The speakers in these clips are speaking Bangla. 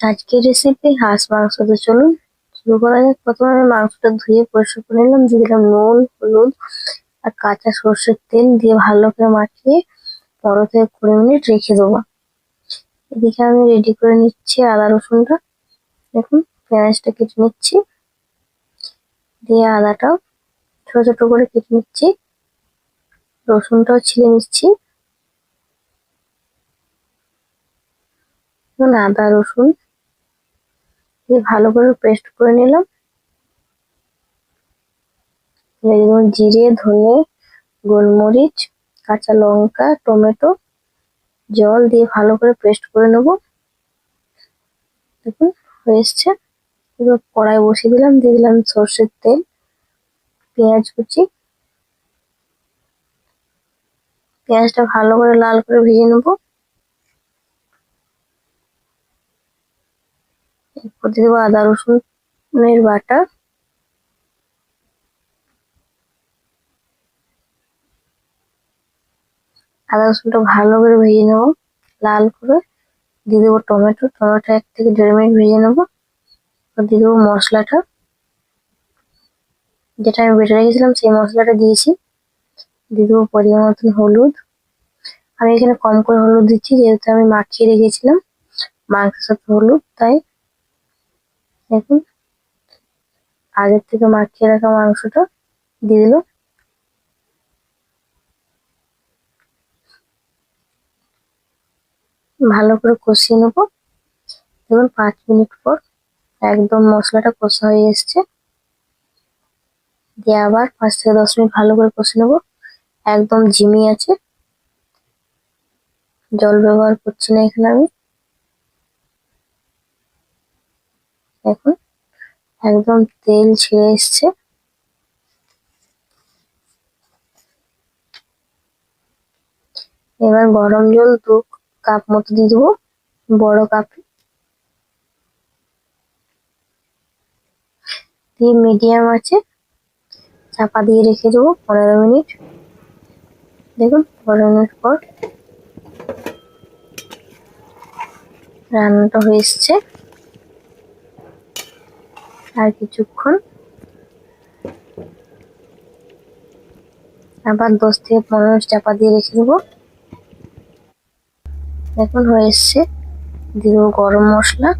আজকের রেসিপি হাঁস মাংস তো চলুন। শুরু করা যাক। প্রথমে আমি মাংসটা ধুয়ে পরিষ্কার করে নিলাম। দিয়ে দিলাম নুন, হলুদ আর কাঁচা সর্ষের তেল দিয়ে ভালো করে মাখিয়ে পনেরো থেকে কুড়ি মিনিট রেখে দেবো। এদিকে আমি রেডি করে নিচ্ছি আদা রসুনটা। দেখুন, পেঁয়াজটা কেটে নিচ্ছি। দিয়ে আদাটাও ছোট ছোট করে কেটে নিচ্ছি। রসুনটাও ছিলে নিচ্ছি। আদা, রসুন দিয়ে ভালো করে পেস্ট করে নিলাম। জিরে, ধনে, গোলমরিচ, কাঁচা লঙ্কা, টমেটো, জল দিয়ে ভালো করে পেস্ট করে নেব। দেখুন, হয়ে এসছে। এবার কড়াই বসিয়ে দিলাম, দিয়ে দিলাম সর্ষের তেল, পেঁয়াজ কুচি। পেঁয়াজটা ভালো করে লাল করে ভেজে নেব। এরপর দেবো আদা রসুনের বাটা। আদা, রসুনটা ভালো করে ভেজে নেব, লাল করে। দিয়ে দেবো টমেটো টমেটো এক থেকে দেড় মিনিট ভেজে নেব। দিয়ে দেবো মশলাটা। যেটা আমি বেটে রেখেছিলাম, সেই মশলাটা দিয়েছি। দিয়ে দেবো পরিমাণ মতন হলুদ। আমি এখানে কম করে হলুদ দিচ্ছি, যেহেতু আমি মাখিয়ে রেখেছিলাম, মাংসের সাথে হলুদ, তাই দেখুন। আগের থেকে মাখিয়ে রাখা মাংসটা দিয়ে দিল ভালো করে কষিয়ে নেব। দেখুন, পাঁচ মিনিট পর একদম মশলাটা কষা হয়ে এসছে। দিয়ে আবার পাঁচ থেকে দশ মিনিট ভালো করে কষে নেব। একদম ঝিমি আছে। জল ব্যবহার করছি না এখানে আমি। দেখুন, একদম তেল ছেড়ে এসছে। এবার গরম জল দু কাপ মতো দিয়ে দেবো, বড় কাপে। দিয়ে মিডিয়াম আছে, চাপা দিয়ে রেখে দেবো পনেরো মিনিট। দেখুন, পনেরো মিনিট পর রান্নাটা হয়ে এসছে। আর কিছুক্ষণ। আবার দশ থেকে পনেরো চাপা দিয়ে রেখে দেবো। এখন হয়ে এসছে দিয়ে গরম মশলা।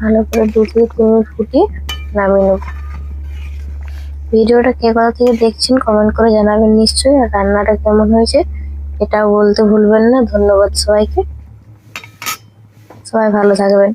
ভালো করে দু থেকে তিন মিনিট ফুটিয়ে নামিয়ে নেব। ভিডিওটা কে কোথা থেকে দেখছেন কমেন্ট করে জানাবেন নিশ্চয়ই। আর রান্নাটা কেমন হয়েছে এটাও বলতে ভুলবেন না ধন্যবাদ সবাইকে। সবাই ভালো থাকবেন।